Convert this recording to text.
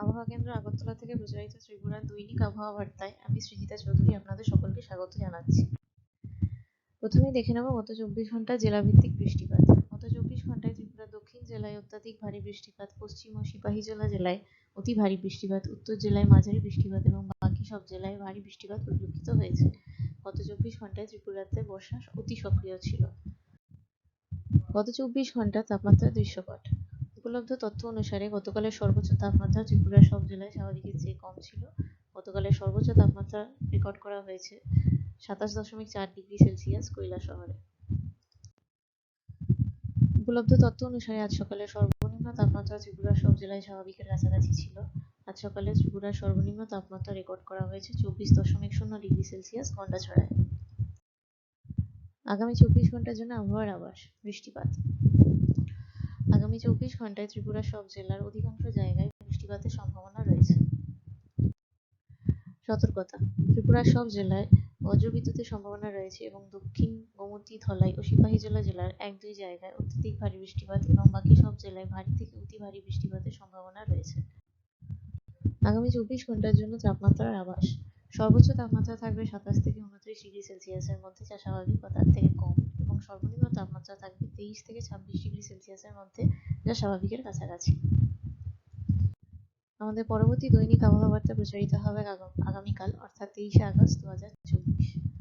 আবহাওয়া কেন্দ্র আগরতলা থেকে প্রচারিত ত্রিপুরার দৈনিক আবহাওয়া বার্তায় আমি সৃজিতা চৌধুরী আপনাদের সকলকে স্বাগত জানাচ্ছি। প্রথমে দেখে নেব গত চব্বিশ ঘণ্টা জেলাভিত্তিক বৃষ্টিপাত। গত চব্বিশ ঘন্টায় ত্রিপুরার দক্ষিণ জেলায় অত্যাধিক ভারী বৃষ্টিপাত, পশ্চিম ও সিপাহীজলা জেলায় অতি ভারী বৃষ্টিপাত, উত্তর জেলায় মাঝারি বৃষ্টিপাত এবং বাকি সব জেলায় ভারী বৃষ্টিপাত পরিলক্ষিত হয়েছে। গত চব্বিশ ঘন্টায় ত্রিপুরাতে বর্ষা অতি সক্রিয় ছিল। গত চব্বিশ ঘণ্টা তাপমাত্রা দৃশ্যপট। উপলব্ধ তথ্য অনুসারে গতকালের সর্বোচ্চ তাপমাত্রা ত্রিপুরার সব জেলায় স্বাভাবিকের চেয়ে কম ছিল। গতকালের সর্বোচ্চ তাপমাত্রা রেকর্ড করা হয়েছে সাতাশ দশমিক চার ডিগ্রি সেলসিয়াস কৈলা শহরে। উপলব্ধ তথ্য অনুসারে আজ সকালে সর্বনিম্ন তাপমাত্রা ত্রিপুরার সব জেলায় স্বাভাবিকের কাছাকাছি ছিল। আজ সকালে ত্রিপুরার সর্বনিম্ন তাপমাত্রা রেকর্ড করা হয়েছে চব্বিশ দশমিক শূন্য ডিগ্রি সেলসিয়াস গন্ডাছড়ায়। আগামী চব্বিশ ঘণ্টার জন্য আবহাওয়ার আবাস বৃষ্টিপাত। আগামী চব্বিশ ঘন্টায় ত্রিপুরার সব জেলার অধিকাংশ জায়গায় বৃষ্টিপাতের সম্ভাবনা রয়েছে। সতর্কতা ত্রিপুরার সব জেলায় বজ্রবিদ্যুতের সম্ভাবনা রয়েছে এবং দক্ষিণ গোমতী, ধলাই ও সিপাহীজলা জেলার এক দুই জায়গায় অত্যধিক ভারী বৃষ্টিপাত এবং বাকি সব জেলায় ভারী থেকে অতি ভারী বৃষ্টিপাতের সম্ভাবনা রয়েছে। আগামী চব্বিশ ঘণ্টার জন্য তাপমাত্রার আবাস সর্বোচ্চ তাপমাত্রা থাকবে সাতাশ থেকে উনত্রিশ ডিগ্রি সেলসিয়াসের মধ্যে, যা স্বাভাবিক বা তার থেকে কম। তাপমাত্রা থাকবে তেইশ থেকে ছাব্বিশ ডিগ্রি সেলসিয়াসের মধ্যে, যা স্বাভাবিকের কাছাকাছি। আমাদের পরবর্তী দৈনিক আবহাওয়া বার্তা প্রচারিত হবে আগাম- আগামীকাল, অর্থাৎ তেইশে আগস্ট দু হাজার চব্বিশ।